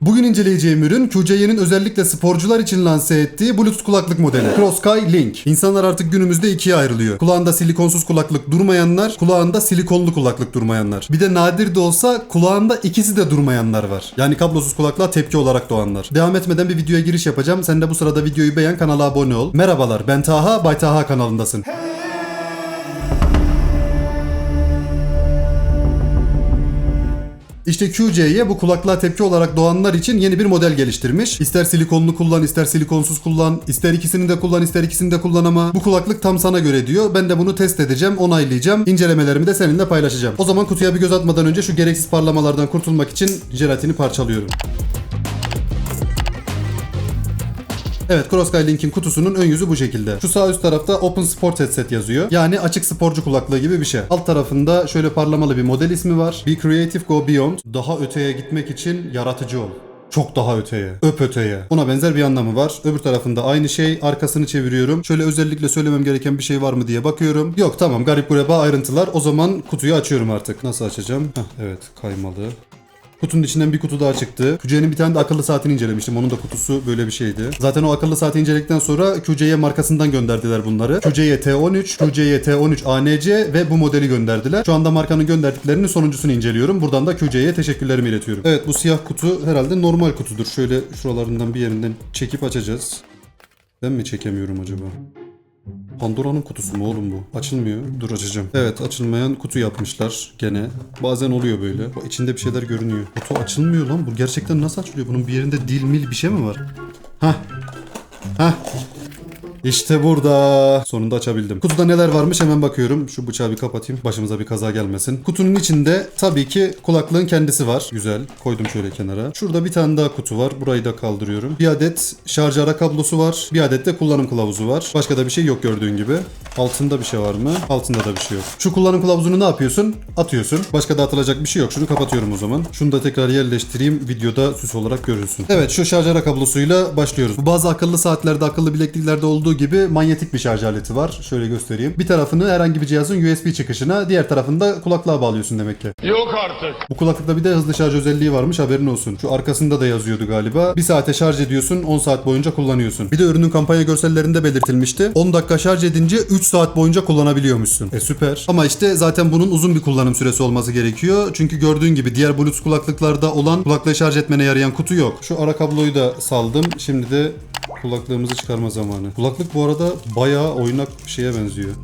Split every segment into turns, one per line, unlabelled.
Bugün inceleyeceğim ürün QC'nin özellikle sporcular için lanse ettiği Bluetooth kulaklık modeli. CrossSky Link. İnsanlar artık günümüzde ikiye ayrılıyor. Kulağında silikonsuz kulaklık durmayanlar, kulağında silikonlu kulaklık durmayanlar. Bir de nadir de olsa kulağında ikisi de durmayanlar var. Yani kablosuz kulaklığa tepki olarak doğanlar. Devam etmeden bir videoya giriş yapacağım. Sen de bu sırada videoyu beğen, kanala abone ol. Merhabalar ben Taha, Bay Taha kanalındasın. İşte QC'ye bu kulaklığa tepki olarak doğanlar için yeni bir model geliştirmiş. İster silikonlu kullan, ister silikonsuz kullan, ister ikisini de kullan, ister ikisini de kullan ama bu kulaklık tam sana göre diyor. Ben de bunu test edeceğim, onaylayacağım. İncelemelerimi de seninle paylaşacağım. O zaman kutuya bir göz atmadan önce şu gereksiz parlamalardan kurtulmak için jelatini parçalıyorum. Evet CrossSky Link'in kutusunun ön yüzü bu şekilde. Şu sağ üst tarafta Open Sport Headset yazıyor. Yani açık sporcu kulaklığı gibi bir şey. Alt tarafında şöyle parlamalı bir model ismi var. Be Creative Go Beyond. Daha öteye gitmek için yaratıcı ol. Çok daha öteye. Öp öteye. Buna benzer bir anlamı var. Öbür tarafında aynı şey. Arkasını çeviriyorum. Şöyle özellikle söylemem gereken bir şey var mı diye bakıyorum. Yok tamam garip gureba ayrıntılar. O zaman kutuyu açıyorum artık. Nasıl açacağım? Heh, evet kaymalı. Kutunun içinden bir kutu daha çıktı. QC'nin bir tane de akıllı saatini incelemiştim. Onun da kutusu böyle bir şeydi. Zaten o akıllı saati inceledikten sonra QC'ye markasından gönderdiler bunları. QC'ye T13, QC'ye T13 ANC ve bu modeli gönderdiler. Şu anda markanın gönderdiklerinin sonuncusunu inceliyorum. Buradan da QC'ye teşekkürlerimi iletiyorum. Evet bu siyah kutu herhalde normal kutudur. Şöyle şuralarından bir yerinden çekip açacağız. Ben mi çekemiyorum acaba? Pandora'nın kutusu mu oğlum bu? Açılmıyor. Dur açacağım. Evet açılmayan kutu yapmışlar gene. Bazen oluyor böyle. Bak, içinde bir şeyler görünüyor. Kutu açılmıyor lan. Bu gerçekten nasıl açılıyor? Bunun bir yerinde dil mil bir şey mi var? Hah. Hah. İşte burada. Sonunda açabildim. Kutuda neler varmış hemen bakıyorum. Şu bıçağı bir kapatayım. Başımıza bir kaza gelmesin. Kutunun içinde tabii ki kulaklığın kendisi var. Güzel. Koydum şöyle kenara. Şurada bir tane daha kutu var. Burayı da kaldırıyorum. Bir adet şarj ara kablosu var. Bir adet de kullanım kılavuzu var. Başka da bir şey yok gördüğün gibi. Altında bir şey var mı? Altında da bir şey yok. Şu kullanım kılavuzunu ne yapıyorsun? Atıyorsun. Başka da atılacak bir şey yok. Şunu kapatıyorum o zaman. Şunu da tekrar yerleştireyim. Videoda süs olarak görürsün. Evet şu şarj ara kablosuyla başlıyoruz. Bu bazı akıllı saatlerde, akıllı bilekliklerde olduğu gibi manyetik bir şarj aleti var. Şöyle göstereyim. Bir tarafını herhangi bir cihazın USB çıkışına, diğer tarafını da kulaklığa bağlıyorsun demek ki.
Yok artık.
Bu kulaklıkta bir de hızlı şarj özelliği varmış haberin olsun. Şu arkasında da yazıyordu galiba. 1 saate şarj ediyorsun 10 saat boyunca kullanıyorsun. Bir de ürünün kampanya görsellerinde belirtilmişti. 10 dakika şarj edince 3 saat boyunca kullanabiliyormuşsun. E süper. Ama işte zaten bunun uzun bir kullanım süresi olması gerekiyor. Çünkü gördüğün gibi diğer Bluetooth kulaklıklarda olan kulaklığı şarj etmene yarayan kutu yok. Şu ara kabloyu da saldım. Şimdi de kulaklığımızı çıkarma zamanı. Kulaklık bu arada bayağı oynak bir şeye benziyor.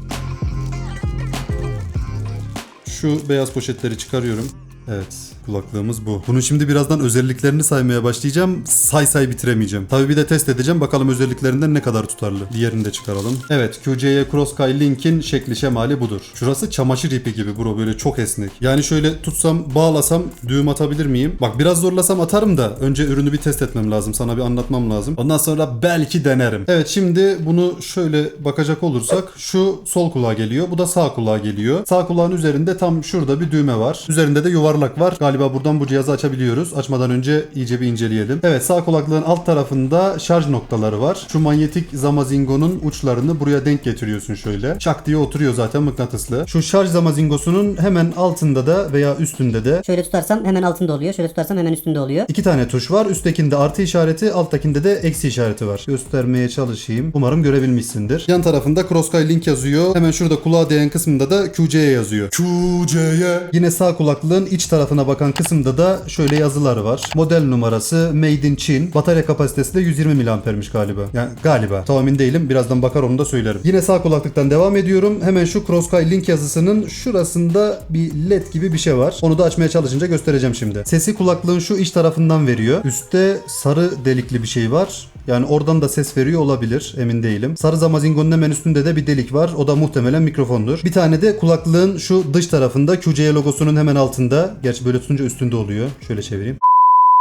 Şu beyaz poşetleri çıkarıyorum. Evet kulaklığımız bu. Bunun şimdi birazdan özelliklerini saymaya başlayacağım. Say say bitiremeyeceğim. Tabii bir de test edeceğim. Bakalım özelliklerinden ne kadar tutarlı. Diğerini de çıkaralım. Evet QC'ye CrossSky Link'in şekli şemali budur. Şurası çamaşır ipi gibi bro böyle çok esnek. Yani şöyle tutsam bağlasam düğüm atabilir miyim? Bak biraz zorlasam atarım da önce ürünü bir test etmem lazım. Sana bir anlatmam lazım. Ondan sonra belki denerim. Evet şimdi bunu şöyle bakacak olursak şu sol kulağa geliyor. Bu da sağ kulağa geliyor. Sağ kulağın üzerinde tam şurada bir düğme var. Üzerinde de yuvarlak var. Galiba buradan bu cihazı açabiliyoruz. Açmadan önce iyice bir inceleyelim. Evet sağ kulaklığın alt tarafında şarj noktaları var. Şu manyetik zamazingonun uçlarını buraya denk getiriyorsun şöyle. Şak diye oturuyor zaten mıknatıslı. Şu şarj zamazingosunun hemen altında da veya üstünde de
Şöyle tutarsam hemen altında oluyor. Şöyle tutarsam hemen üstünde oluyor.
İki tane tuş var. Üsttekinde artı işareti, alttakinde de eksi işareti var. Göstermeye çalışayım. Umarım görebilmişsindir. Yan tarafında CrossSky Link yazıyor. Hemen şurada kulağa değen kısmında da QC'ye yazıyor. QC'ye. Yine sağ kulaklığın iç tarafına bakan kısımda da şöyle yazılar var. Model numarası Made in Çin. Batarya kapasitesi de 120 miliampermiş galiba. Yani galiba. Tam değilim. Birazdan bakar onu da söylerim. Yine sağ kulaklıktan devam ediyorum. Hemen şu CrossSky Link yazısının şurasında bir led gibi bir şey var. Onu da açmaya çalışınca göstereceğim şimdi. Sesi kulaklığın şu iç tarafından veriyor. Üstte sarı delikli bir şey var. Yani oradan da ses veriyor olabilir. Emin değilim. Sarı zamazingonun hemen üstünde de bir delik var. O da muhtemelen mikrofondur. Bir tane de kulaklığın şu dış tarafında QC logosunun hemen altında. Gerçi böyle tutunca üstünde oluyor. Şöyle çevireyim.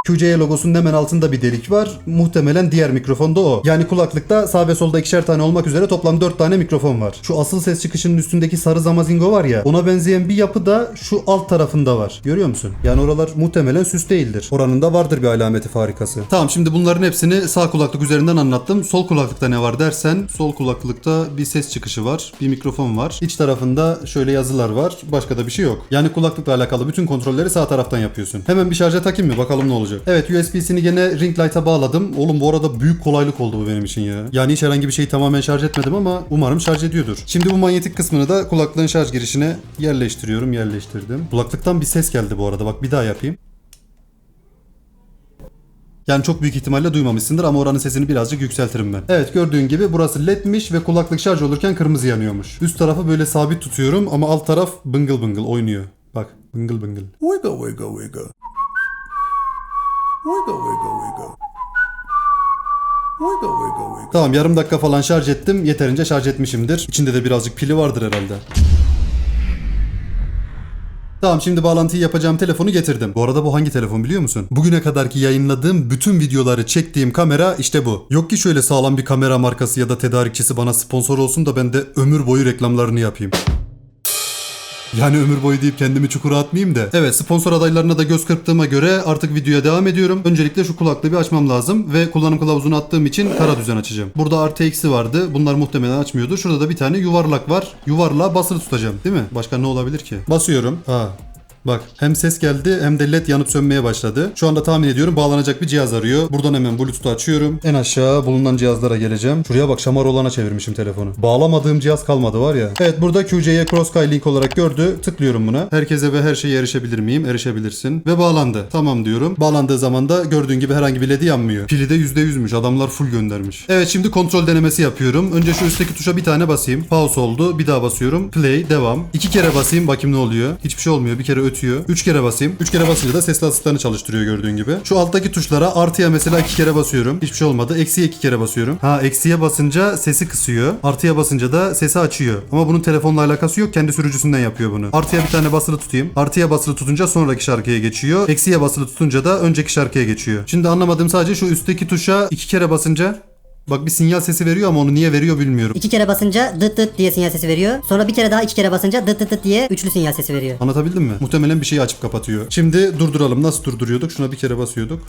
QC logosunun hemen altında bir delik var. Muhtemelen diğer mikrofon da o. Yani kulaklıkta sağ ve solda ikişer tane olmak üzere toplam 4 tane mikrofon var. Şu asıl ses çıkışının üstündeki sarı zamazingo var ya ona benzeyen bir yapı da şu alt tarafında var. Görüyor musun? Yani oralar muhtemelen süs değildir. Oranın da vardır bir alameti farikası. Tamam şimdi bunların hepsini sağ kulaklık üzerinden anlattım. Sol kulaklıkta ne var dersen sol kulaklıkta bir ses çıkışı var. Bir mikrofon var. İç tarafında şöyle yazılar var. Başka da bir şey yok. Yani kulaklıkla alakalı bütün kontrolleri sağ taraftan yapıyorsun. Hemen bir şarja takayım mı? Bakalım ne olacak. Şarjı. Evet USB'sini gene ring light'a bağladım. Oğlum bu arada büyük kolaylık oldu bu benim için ya. Yani hiç herhangi bir şeyi tamamen şarj etmedim ama umarım şarj ediyordur. Şimdi bu manyetik kısmını da kulaklığın şarj girişine yerleştiriyorum. Yerleştirdim. Kulaklıktan bir ses geldi bu arada. Bak bir daha yapayım. Yani çok büyük ihtimalle duymamışsındır ama oranın sesini birazcık yükseltirim ben. Evet gördüğün gibi burası ledmiş ve kulaklık şarj olurken kırmızı yanıyormuş. Üst tarafı böyle sabit tutuyorum ama alt taraf bıngıl bıngıl oynuyor. Bak bıngıl bıngıl.
Wiggle, wiggle, wiggle. Wiggle, wiggle, wiggle. Wiggle, wiggle, wiggle.
Tamam yarım dakika falan şarj ettim. Yeterince şarj etmişimdir. İçinde de birazcık pili vardır herhalde. Tamam şimdi bağlantıyı yapacağım telefonu getirdim. Bu arada bu hangi telefon biliyor musun? Bugüne kadarki yayınladığım bütün videoları çektiğim kamera işte bu. Yok ki şöyle sağlam bir kamera markası ya da tedarikçisi bana sponsor olsun da ben de ömür boyu reklamlarını yapayım. Yani ömür boyu deyip kendimi çukura atmayayım da. Evet sponsor adaylarına da göz kırptığıma göre artık videoya devam ediyorum. Öncelikle şu kulaklığı bir açmam lazım ve kullanım kılavuzunu attığım için kara düzen açacağım. Burada eksi vardı. Bunlar muhtemelen açmıyordu. Şurada da bir tane yuvarlak var. Yuvarlağa basılı tutacağım değil mi? Başka ne olabilir ki? Basıyorum. Ha Bak hem ses geldi hem de led yanıp sönmeye başladı. Şu anda tahmin ediyorum bağlanacak bir cihaz arıyor. Buradan hemen Bluetooth'u açıyorum. En aşağı bulunan cihazlara geleceğim. Şuraya bak şamar olana çevirmişim telefonu. Bağlamadığım cihaz kalmadı var ya. Evet burada QC'ye Crossky link olarak gördü. Tıklıyorum buna. Herkese ve her şeye erişebilir miyim? Erişebilirsin. Ve bağlandı. Tamam diyorum. Bağlandığı zaman da gördüğün gibi herhangi bir ledi yanmıyor. Pili de %100'müş. Adamlar full göndermiş. Evet şimdi kontrol denemesi yapıyorum. Önce şu üstteki tuşa bir tane basayım. Pause oldu. Bir daha basıyorum. Play. Devam. İki kere basayım. Bakayım ne oluyor. Hiçbir şey olmuyor. Bir kere ötüyor. Üç kere basayım. Üç kere basınca da sesli asistanı çalıştırıyor gördüğün gibi. Şu alttaki tuşlara artıya mesela iki kere basıyorum. Hiçbir şey olmadı. Eksiye iki kere basıyorum. Ha eksiye basınca sesi kısıyor. Artıya basınca da sesi açıyor. Ama bunun telefonla alakası yok. Kendi sürücüsünden yapıyor bunu. Artıya bir tane basılı tutayım. Artıya basılı tutunca sonraki şarkıya geçiyor. Eksiye basılı tutunca da önceki şarkıya geçiyor. Şimdi anlamadığım sadece şu üstteki tuşa iki kere basınca Bak bir sinyal sesi veriyor ama onu niye veriyor bilmiyorum.
İki kere basınca dıt dıt diye sinyal sesi veriyor. Sonra bir kere daha iki kere basınca dıt dıt dıt diye üçlü sinyal sesi veriyor.
Anlatabildim mi? Muhtemelen bir şeyi açıp kapatıyor. Şimdi durduralım. Nasıl durduruyorduk? Şuna bir kere basıyorduk.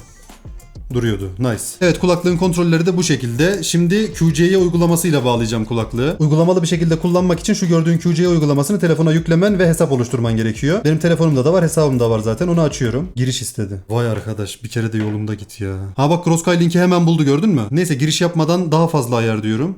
Duruyordu. Nice. Evet kulaklığın kontrolleri de bu şekilde. Şimdi QC'ye uygulamasıyla bağlayacağım kulaklığı. Uygulamalı bir şekilde kullanmak için şu gördüğün QC uygulamasını telefona yüklemen ve hesap oluşturman gerekiyor. Benim telefonumda da var hesabımda var zaten onu açıyorum. Giriş istedi. Vay arkadaş bir kere de yolunda git ya. Ha bak Crossky linki hemen buldu gördün mü? Neyse giriş yapmadan daha fazla ayar diyorum.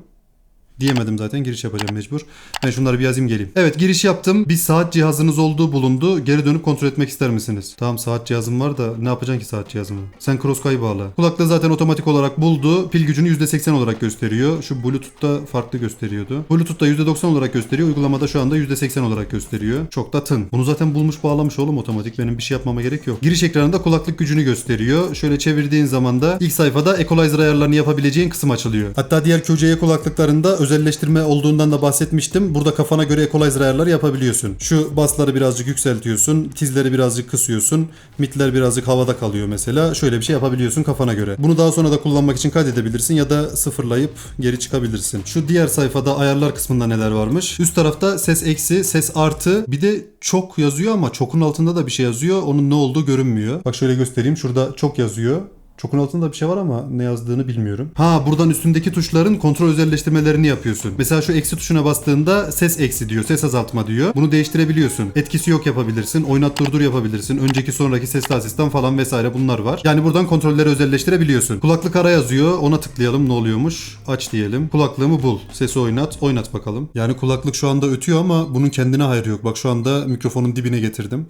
Diyemedim zaten giriş yapacağım mecbur. Ben şunları bir yazayım geleyim. Evet giriş yaptım. Bir saat cihazınız olduğu bulundu. Geri dönüp kontrol etmek ister misiniz? Tamam saat cihazım var da ne yapacaksın ki saat cihazımı? Sen Crossky'ı bağla. Kulaklığı zaten otomatik olarak buldu. Pil gücünü %80 olarak gösteriyor. Şu Bluetooth'ta farklı gösteriyordu. Bluetooth'ta %90 olarak gösteriyor. Uygulamada şu anda %80 olarak gösteriyor. Çok da tın. Bunu zaten bulmuş bağlamış oğlum otomatik. Benim bir şey yapmama gerek yok. Giriş ekranında kulaklık gücünü gösteriyor. Şöyle çevirdiğin zaman da ilk sayfada equalizer ayarlarını yapabileceğin kısım açılıyor. Hatta diğer QC'ye kulaklıklarında özelleştirme olduğundan da bahsetmiştim. Burada kafana göre equalizer ayarları yapabiliyorsun. Şu basları birazcık yükseltiyorsun. Tizleri birazcık kısıyorsun. Midler birazcık havada kalıyor mesela. Şöyle bir şey yapabiliyorsun kafana göre. Bunu daha sonra da kullanmak için kaydedebilirsin ya da sıfırlayıp geri çıkabilirsin. Şu diğer sayfada ayarlar kısmında neler varmış? Üst tarafta ses eksi, ses artı. Bir de çok yazıyor ama çokun altında da bir şey yazıyor. Onun ne olduğu görünmüyor. Bak şöyle göstereyim. Şurada çok yazıyor. Çokun altında bir şey var ama ne yazdığını bilmiyorum. Ha buradan üstündeki tuşların kontrol özelleştirmelerini yapıyorsun. Mesela şu eksi tuşuna bastığında ses eksi diyor, ses azaltma diyor. Bunu değiştirebiliyorsun. Etkisi yok yapabilirsin, oynat durdur yapabilirsin. Önceki sonraki sesli asistan falan vesaire bunlar var. Yani buradan kontrolleri özelleştirebiliyorsun. Kulaklık ara yazıyor. Ona tıklayalım ne oluyormuş. Aç diyelim. Kulaklığımı bul. Sesi oynat. Oynat bakalım. Yani kulaklık şu anda ötüyor ama bunun kendine hayrı yok. Bak şu anda mikrofonun dibine getirdim.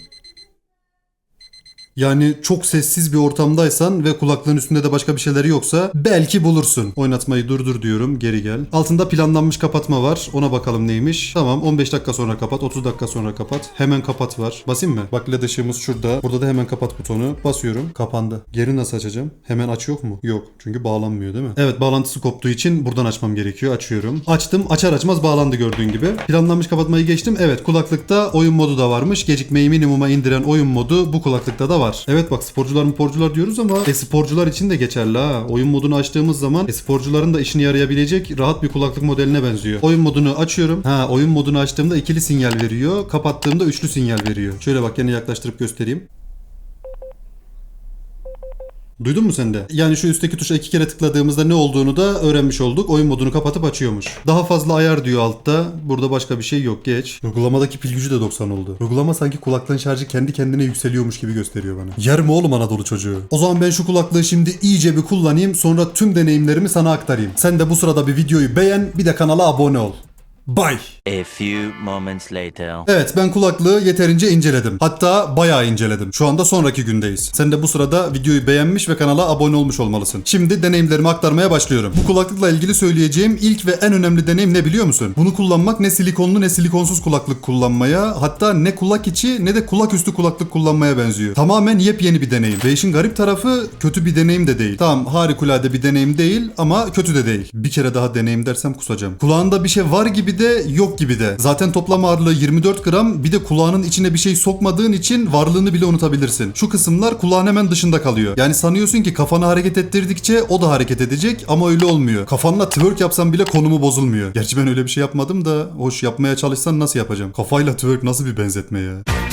Yani çok sessiz bir ortamdaysan ve kulaklığın üstünde de başka bir şeyleri yoksa belki bulursun. Oynatmayı durdur diyorum. Geri gel. Altında planlanmış kapatma var. Ona bakalım neymiş. Tamam 15 dakika sonra kapat. 30 dakika sonra kapat. Hemen kapat var. Basayım mı? Bak led ışığımız şurada. Burada da hemen kapat butonu. Basıyorum. Kapandı. Geri nasıl açacağım? Hemen aç yok mu? Yok. Çünkü bağlanmıyor değil mi? Evet bağlantısı koptuğu için buradan açmam gerekiyor. Açıyorum. Açtım. Açar açmaz bağlandı gördüğün gibi. Planlanmış kapatmayı geçtim. Evet kulaklıkta oyun modu da varmış. Gecikmeyi minimuma indiren oyun modu bu kulaklıkta da var. Evet bak sporcular sporcular diyoruz ama e-sporcular için de geçerli ha. Oyun modunu açtığımız zaman e-sporcuların da işine yarayabilecek rahat bir kulaklık modeline benziyor. Oyun modunu açıyorum. Ha oyun modunu açtığımda ikili sinyal veriyor. Kapattığımda üçlü sinyal veriyor. Şöyle bak yine yaklaştırıp göstereyim. Duydun mu sen de? Yani şu üstteki tuşa iki kere tıkladığımızda ne olduğunu da öğrenmiş olduk. Oyun modunu kapatıp açıyormuş. Daha fazla ayar diyor altta. Burada başka bir şey yok. Geç. Uygulamadaki pil gücü de 90 oldu. Uygulama sanki kulaklığın şarjı kendi kendine yükseliyormuş gibi gösteriyor bana. Yer mi oğlum Anadolu çocuğu? O zaman ben şu kulaklığı şimdi iyice bir kullanayım. Sonra tüm deneyimlerimi sana aktarayım. Sen de bu sırada bir videoyu beğen. Bir de kanala abone ol. Bye.
A few moments later.
Evet ben kulaklığı yeterince inceledim. Hatta bayağı inceledim. Şu anda sonraki gündeyiz. Sen de bu sırada videoyu beğenmiş ve kanala abone olmuş olmalısın. Şimdi deneyimlerimi aktarmaya başlıyorum. Bu kulaklıkla ilgili söyleyeceğim ilk ve en önemli deneyim ne biliyor musun? Bunu kullanmak ne silikonlu ne silikonsuz kulaklık kullanmaya hatta ne kulak içi ne de kulak üstü kulaklık kullanmaya benziyor. Tamamen yepyeni bir deneyim. Ve işin garip tarafı kötü bir deneyim de değil. Tamam harikulade bir deneyim değil ama kötü de değil. Bir kere daha deneyim dersem kusacağım. Kulağında bir şey var gibi de yok gibi de. Zaten toplam ağırlığı 24 gram bir de kulağının içine bir şey sokmadığın için varlığını bile unutabilirsin. Şu kısımlar kulağın hemen dışında kalıyor. Yani sanıyorsun ki kafanı hareket ettirdikçe o da hareket edecek ama öyle olmuyor. Kafanla twerk yapsan bile konumu bozulmuyor. Gerçi ben öyle bir şey yapmadım da hoş yapmaya çalışsan nasıl yapacağım? Kafayla twerk nasıl bir benzetme ya?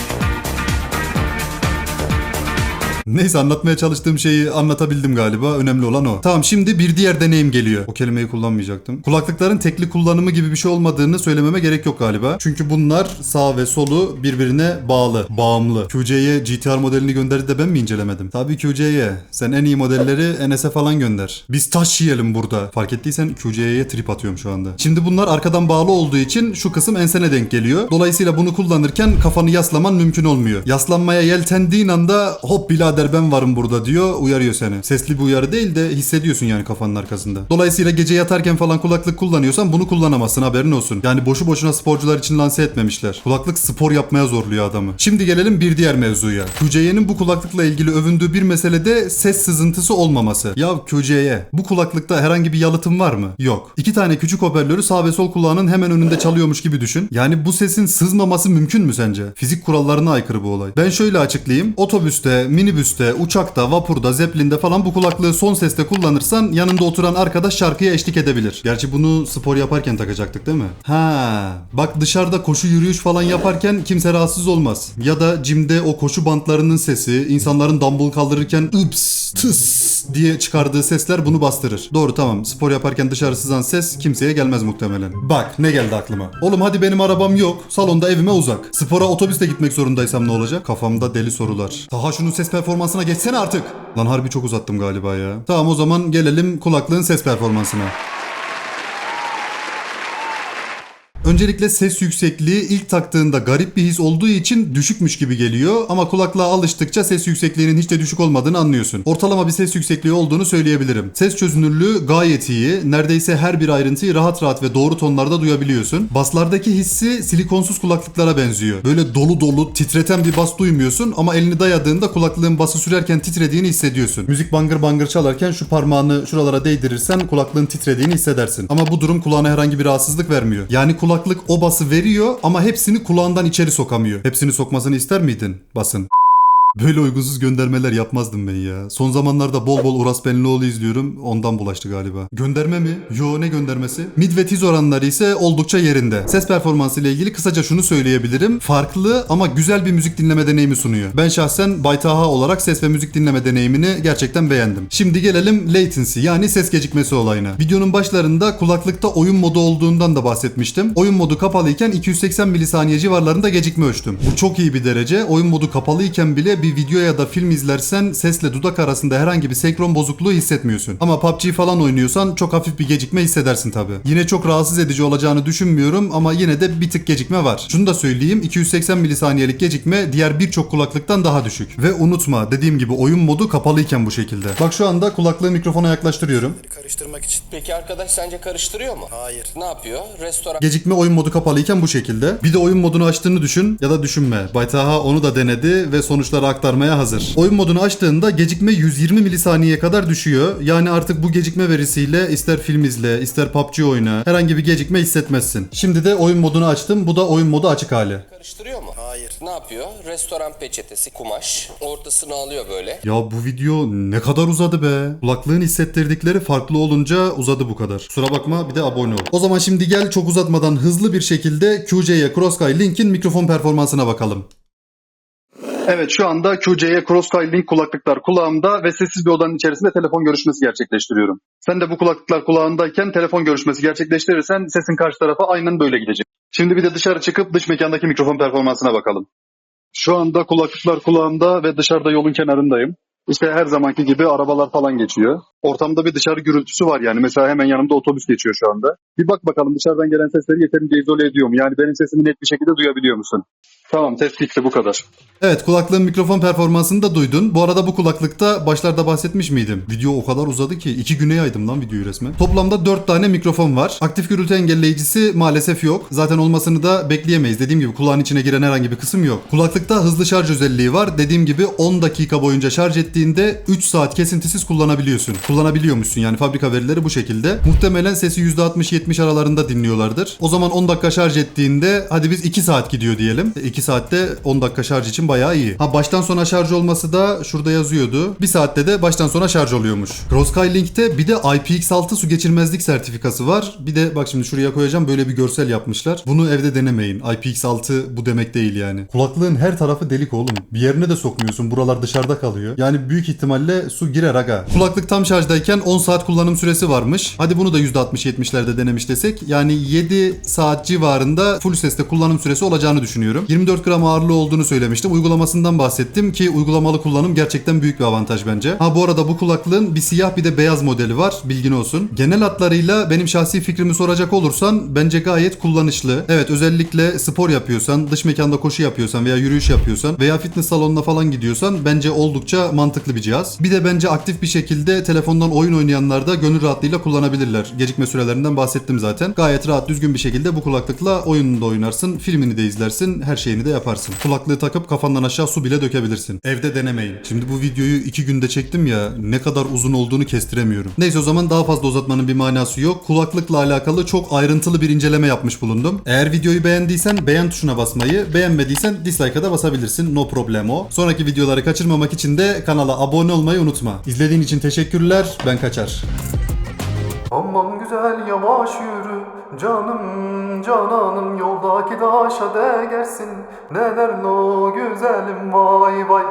Neyse anlatmaya çalıştığım şeyi anlatabildim galiba. Önemli olan o. Tamam şimdi bir diğer deneyim geliyor. O kelimeyi kullanmayacaktım. Kulaklıkların tekli kullanımı gibi bir şey olmadığını söylememe gerek yok galiba. Çünkü bunlar sağ ve solu birbirine bağlı. Bağımlı. QC'ye GTR modelini gönderdi de ben mi incelemedim? Tabii QC'ye. Sen en iyi modelleri NS'e falan gönder. Biz taş yiyelim burada. Fark ettiysen QC'ye trip atıyorum şu anda. Şimdi bunlar arkadan bağlı olduğu için şu kısım ensene denk geliyor. Dolayısıyla bunu kullanırken kafanı yaslaman mümkün olmuyor. Yaslanmaya yeltendiğin anda hop birader ben varım burada diyor uyarıyor seni. Sesli bir uyarı değil de hissediyorsun yani kafanın arkasında. Dolayısıyla gece yatarken falan kulaklık kullanıyorsan bunu kullanamazsın haberin olsun. Yani boşu boşuna sporcular için lanse etmemişler. Kulaklık spor yapmaya zorluyor adamı. Şimdi gelelim bir diğer mevzuya. QC'nin bu kulaklıkla ilgili övündüğü bir mesele de ses sızıntısı olmaması. Ya QC'ye bu kulaklıkta herhangi bir yalıtım var mı? Yok. İki tane küçük hoparlörü sağ ve sol kulağının hemen önünde çalıyormuş gibi düşün. Yani bu sesin sızmaması mümkün mü sence? Fizik kurallarına aykırı bu olay. Ben şöyle açıklayayım. Otobüste, minibüste, uçakta, vapurda, zeplinde falan bu kulaklığı son seste kullanırsan yanında oturan arkadaş şarkıya eşlik edebilir. Gerçi bunu spor yaparken takacaktık değil mi? Ha, bak dışarıda koşu yürüyüş falan yaparken kimse rahatsız olmaz. Ya da cimde o koşu bantlarının sesi, insanların dumbbell kaldırırken üps, tıs diye çıkardığı sesler bunu bastırır. Doğru tamam. Spor yaparken dışarı sızan ses kimseye gelmez muhtemelen. Bak ne geldi aklıma. Oğlum hadi benim arabam yok. Salonda evime uzak. Spora otobüste gitmek zorundaysam ne olacak? Kafamda deli sorular. Taha şunun ses performansına geçsene artık. Lan harbi çok uzattım galiba ya. Tamam o zaman gelelim kulaklığın ses performansına. Öncelikle ses yüksekliği ilk taktığında garip bir his olduğu için düşükmüş gibi geliyor ama kulaklığa alıştıkça ses yüksekliğinin hiç de düşük olmadığını anlıyorsun. Ortalama bir ses yüksekliği olduğunu söyleyebilirim. Ses çözünürlüğü gayet iyi. Neredeyse her bir ayrıntıyı rahat rahat ve doğru tonlarda duyabiliyorsun. Baslardaki hissi silikonsuz kulaklıklara benziyor. Böyle dolu dolu titreten bir bas duymuyorsun ama elini dayadığında kulaklığın bası sürerken titrediğini hissediyorsun. Müzik bangır bangır çalarken şu parmağını şuralara değdirirsen kulaklığın titrediğini hissedersin. Ama bu durum kulağına herhangi bir rahatsızlık vermiyor. Yani kulaklık o bası veriyor ama hepsini kulağından içeri sokamıyor. Hepsini sokmasını ister miydin basın? Böyle uygunsuz göndermeler yapmazdım ben ya. Son zamanlarda bol bol Uras Benlioğlu izliyorum. Ondan bulaştı galiba. Gönderme mi? Yo ne göndermesi? Mid ve tiz oranları ise oldukça yerinde. Ses performansı ile ilgili kısaca şunu söyleyebilirim. Farklı ama güzel bir müzik dinleme deneyimi sunuyor. Ben şahsen Baytaha olarak ses ve müzik dinleme deneyimini gerçekten beğendim. Şimdi gelelim latency yani ses gecikmesi olayına. Videonun başlarında kulaklıkta oyun modu olduğundan da bahsetmiştim. Oyun modu kapalıyken 280 milisaniye civarlarında gecikme ölçtüm. Bu çok iyi bir derece. Oyun modu kapalıyken bile bir video ya da film izlersen sesle dudak arasında herhangi bir senkron bozukluğu hissetmiyorsun. Ama PUBG falan oynuyorsan çok hafif bir gecikme hissedersin tabi. Yine çok rahatsız edici olacağını düşünmüyorum ama yine de bir tık gecikme var. Şunu da söyleyeyim 280 milisaniyelik gecikme diğer birçok kulaklıktan daha düşük. Ve unutma dediğim gibi oyun modu kapalıyken bu şekilde. Bak şu anda kulaklığı mikrofona yaklaştırıyorum.
Karıştırmak için.
Peki arkadaş sence karıştırıyor mu?
Hayır.
Ne yapıyor? Restoran
Gecikme oyun modu kapalıyken bu şekilde. Bir de oyun modunu açtığını düşün ya da düşünme. Baytaha onu da denedi ve sonuçları aktarmaya hazır. Oyun modunu açtığında gecikme 120 milisaniyeye kadar düşüyor. Yani artık bu gecikme verisiyle ister film izle, ister PUBG oyna herhangi bir gecikme hissetmezsin. Şimdi de oyun modunu açtım. Bu da oyun modu açık hali.
karıştırıyor mu?
Hayır.
Ne yapıyor? Restoran peçetesi, kumaş. Ortasını alıyor böyle.
Ya bu video ne kadar uzadı be. Kulaklığın hissettirdikleri farklı olunca uzadı bu kadar. Kusura bakma bir de abone ol. O zaman şimdi gel çok uzatmadan hızlı bir şekilde QC'ye Crossky Link'in mikrofon performansına bakalım. Evet şu anda QC'ye Crossfire Link kulaklıklar kulağımda ve sessiz bir odanın içerisinde telefon görüşmesi gerçekleştiriyorum. Sen de bu kulaklıklar kulağındayken telefon görüşmesi gerçekleştirirsen sesin karşı tarafa aynen böyle gidecek. Şimdi bir de dışarı çıkıp dış mekandaki mikrofon performansına bakalım. Şu anda kulaklıklar kulağımda ve dışarıda yolun kenarındayım. İşte her zamanki gibi arabalar falan geçiyor. Ortamda bir dışarı gürültüsü var yani. Mesela hemen yanımda otobüs geçiyor şu anda. Bir bak bakalım dışarıdan gelen sesleri yeterince izole ediyor mu? Yani benim sesimi net bir şekilde duyabiliyor musun? Tamam test bitti bu kadar. Evet kulaklığın mikrofon performansını da duydun. Bu arada bu kulaklıkta başlarda bahsetmiş miydim? Video o kadar uzadı ki 2 güne yaydım lan videoyu resmen. Toplamda 4 tane mikrofon var. Aktif gürültü engelleyicisi maalesef yok. Zaten olmasını da bekleyemeyiz. Dediğim gibi kulağın içine giren herhangi bir kısım yok. Kulaklıkta hızlı şarj özelliği var. Dediğim gibi 10 dakika boyunca şarj ettiğinde 3 saat kesintisiz kullanabiliyorsun. Kullanabiliyormuşsun yani fabrika verileri bu şekilde. Muhtemelen sesi %60-70 aralarında dinliyorlardır. O zaman 10 dakika şarj ettiğinde hadi biz 2 saat gidiyor diyelim. 2 saatte 10 dakika şarj için bayağı iyi. Ha baştan sona şarj olması da şurada yazıyordu. 1 saatte de baştan sona şarj oluyormuş. Crossky Link'te bir de IPX6 su geçirmezlik sertifikası var. Bir de bak şimdi şuraya koyacağım böyle bir görsel yapmışlar. Bunu evde denemeyin. IPX6 bu demek değil yani. Kulaklığın her tarafı delik oğlum. Bir yerine de sokmuyorsun. Buralar dışarıda kalıyor. Yani büyük ihtimalle su girer aga. Kulaklık tam şarjdayken 10 saat kullanım süresi varmış. Hadi bunu da %60-70'lerde denemiş desek. Yani 7 saat civarında full sesle kullanım süresi olacağını düşünüyorum. 24 gram ağırlığı olduğunu söylemiştim. Uygulamasından bahsettim ki uygulamalı kullanım gerçekten büyük bir avantaj bence. Ha bu arada bu kulaklığın bir siyah bir de beyaz modeli var. Bilgin olsun. Genel hatlarıyla benim şahsi fikrimi soracak olursan bence gayet kullanışlı. Evet özellikle spor yapıyorsan, dış mekanda koşu yapıyorsan veya yürüyüş yapıyorsan veya fitness salonuna falan gidiyorsan bence oldukça mantıklı bir cihaz. Bir de bence aktif bir şekilde telefondan oyun oynayanlar da gönül rahatlığıyla kullanabilirler. Gecikme sürelerinden bahsettim zaten. Gayet rahat düzgün bir şekilde bu kulaklıkla oyununu da oynarsın, filmini de izlersin, her şeyini de yaparsın. Kulaklığı takıp kafandan aşağı su bile dökebilirsin. Evde denemeyin. Şimdi bu videoyu iki günde çektim ya ne kadar uzun olduğunu kestiremiyorum. Neyse o zaman daha fazla uzatmanın bir manası yok. Kulaklıkla alakalı çok ayrıntılı bir inceleme yapmış bulundum. Eğer videoyu beğendiysen beğen tuşuna basmayı, beğenmediysen dislike'a da basabilirsin. No problemo. Sonraki videoları kaçırmamak için de kanala abone olmayı unutma. İzlediğin için teşekkürler. Ben kaçar.
Aman güzel yavaş yürü canım cananım yoldaki taşa değersin Ne der o güzelim vay vay